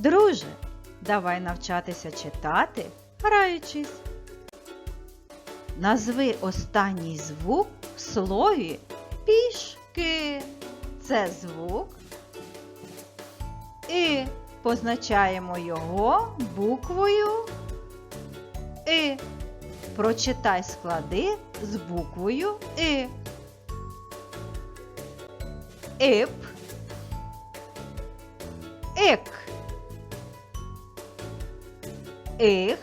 Друже, давай навчатися читати, граючись. Назви останній звук в слові пішки. Це звук. І позначаємо його буквою І. Прочитай склади з буквою І. Іп. Ік. Іх.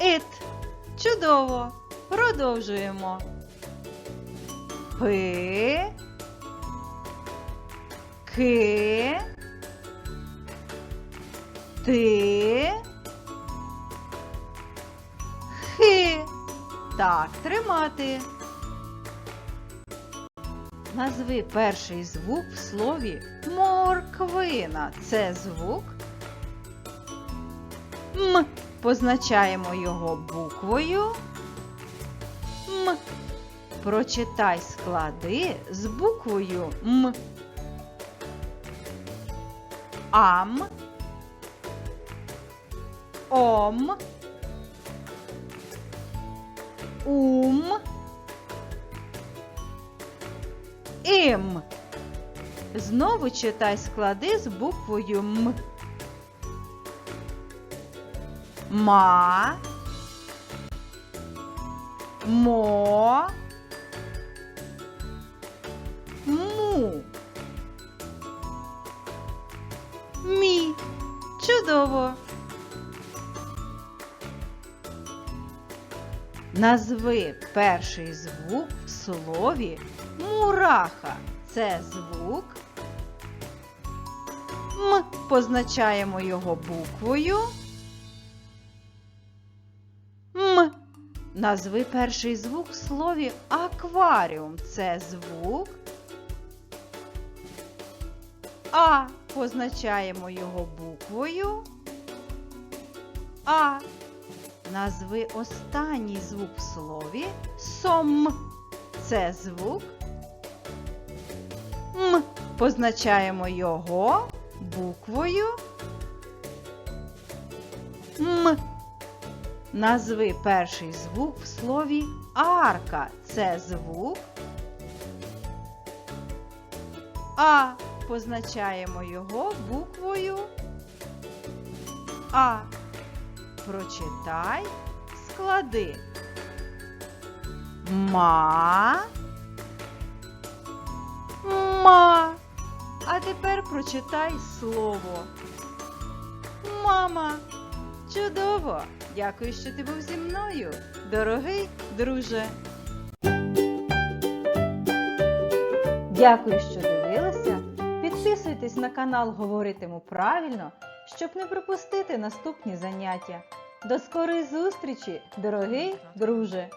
Ит. Чудово. Продовжуємо. Пи. Ки. Ти. Хи. Так, тримати. Назви перший звук в слові морквина. Це звук. М. Позначаємо його буквою М. Прочитай склади з буквою М. Ам. Ом. Ум. Ім. Знову читай склади з буквою М. Ма. Мо. Му. Мі. Чудово. Назви перший звук в слові мураха. Це звук. М. Позначаємо його буквою. Назви перший звук в слові акваріум. Це звук. А. Позначаємо його буквою. А. Назви останній звук в слові сом. Це звук. М. Позначаємо його буквою. М. Назви перший звук в слові арка. Це звук. А. Позначаємо його буквою А. Прочитай склади. Ма. Ма. А тепер прочитай слово. Мама. Чудово! Дякую, що ти був зі мною, дорогий друже. Дякую, що дивилися. Підписуйтесь на канал Говоритиму правильно, щоб не пропустити наступні заняття. До скорої зустрічі, дорогий друже!